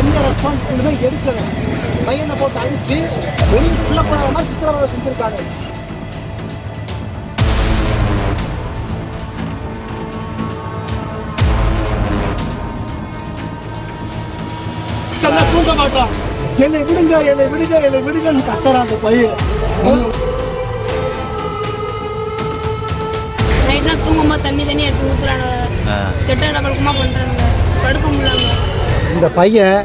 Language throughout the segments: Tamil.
எந்த ரெஸ்பான்சிபிலிட்டியுமே எடுக்கல. பையனை போட்டு அடிச்சு வெளியே உள்ள போன மாதிரி சித்திரவதை செஞ்சிருக்காங்க தூங்க மாட்டான். என்னை விடுங்க என்னை விடுங்க என்னை விடுங்கன்னு கத்துறான் அந்த பையன். நைட்னா தூங்கும்போது தண்ணி தண்ணி எடுத்து ஊற்றுறாங்க கெட்ட படுக்க முடியல இந்த பையன்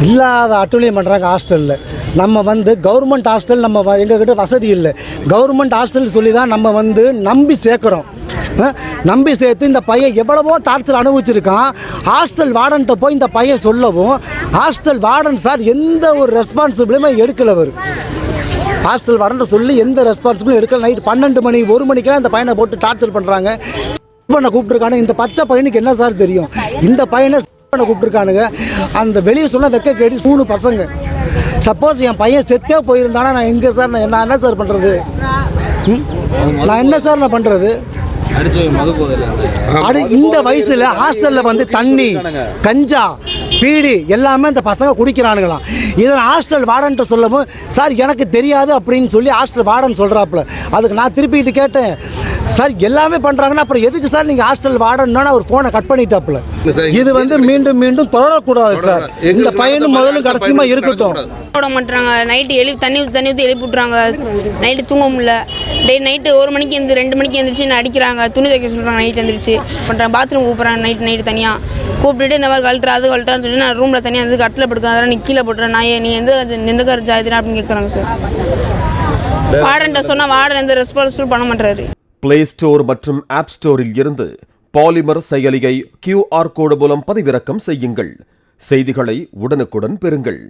இல்லாத அட்டுழியம் பண்ணுறாங்க ஹாஸ்டலில். நம்ம வந்து கவர்மெண்ட் ஹாஸ்டல் நம்ம வ- எங்ககிட்ட வசதி இல்லை. கவர்மெண்ட் ஹாஸ்டல் சொல்லி தான் நம்ம வந்து நம்பி சேர்க்குறோம். நம்பி சேர்த்து இந்த பையன் எவ்வளவோ டார்ச்சர் அனுபவிச்சிருக்கான். ஹாஸ்டல் வார்டன்ட்ட போய் இந்த பையன் சொல்லவும் ஹாஸ்டல் வார்டன் சார் எந்த ஒரு ரெஸ்பான்சிபிளுமே எடுக்கலை அவர். ஹாஸ்டல் வார்டன் சொல்லி எந்த ரெஸ்பான்சிபிளும் எடுக்கல. நைட் பன்னெண்டு மணி ஒரு மணிக்கெல்லாம் இந்த பையனை போட்டு டார்ச்சர் பண்ணுறாங்க பண்ண கூப்பிட்டுருக்கானு இந்த பச்சை பையனுக்கு என்ன சார் தெரியும்? இந்த பையனை கூப்பிட்டுருக்கானுங்க. அந்த வெளியே சொன்ன வெக்க கேடி மூணு பசங்க. சப்போஸ் என் பையன் செத்தே போயிருந்தானா நான் எங்கே சார் நான் நான் என்ன சார் பண்ணுறது நான் என்ன சார் நான் பண்ணுறது அது இந்த வயசுல ஹாஸ்டல்ல வந்து தண்ணி கஞ்சா பீடி எல்லாமே இந்த பசங்க குடிக்கிறானுங்களாம். இதை ஹாஸ்டல் வார்டன்ட்ட சொல்லவும் சார் எனக்கு தெரியாது அப்படின்னு சொல்லி ஹாஸ்டல் வார்டன் சொல்கிறாப்புல அதுக்கு நான் திருப்பிட்டு கேட்டேன். சார் எல்லாமே பண்ணுறாங்கன்னா அப்புறம் எதுக்கு சார் நீங்கள் ஹாஸ்டல் வார்டன்னா அவர் ஃபோனை கட் பண்ணிட்டாப்புல. இது வந்து மீண்டும் மீண்டும் தொடரக்கூடாது சார். இந்த பையனும் முதல்ல கடைசியமாக இருக்கட்டும். போட மாட்டாங்க நைட்டு எழுப்பி தண்ணி ஊற்றி தண்ணி ஊற்றி எழுப்பி விட்றாங்க நைட்டு தூங்க முடியல. டே நைட்டு ஒரு மணிக்கு எந்திரி ரெண்டு மணிக்கு எந்திரிச்சு என்ன அடிக்கிறாங்க. துணி தைக்க சொல்கிறாங்க நைட் எந்திரிச்சு. பண்ணுறாங்க பாத்ரூம் கூப்பிட்றாங்க நைட் நைட்டு தனியாக கூப்பிட்டுட்டு இந்த மாதிரி கழட்டுற அது கழட்டுறான்னு சொல்லி நான் ரூமில் தனியாக வந்து கட்டில் படுக்க அதெல்லாம் நீ கீழே போட்டுறேன் நான் நீ எந்த எந்த கார் ஜாதிரா அப்படின்னு கேட்குறாங்க சார் வார்டன்ட்ட சொன்னால் வார்டன் எந்த ரெஸ்பான்சிபிள் பண்ண மாட்டாரு பிளே ஸ்டோர் மற்றும் ஆப் ஸ்டோரில் இருந்து பாலிமர் செயலியை கியூஆர் கோடு மூலம் பதிவிறக்கம் செய்யுங்கள். செய்திகளை உடனுக்குடன் பெறுங்கள்.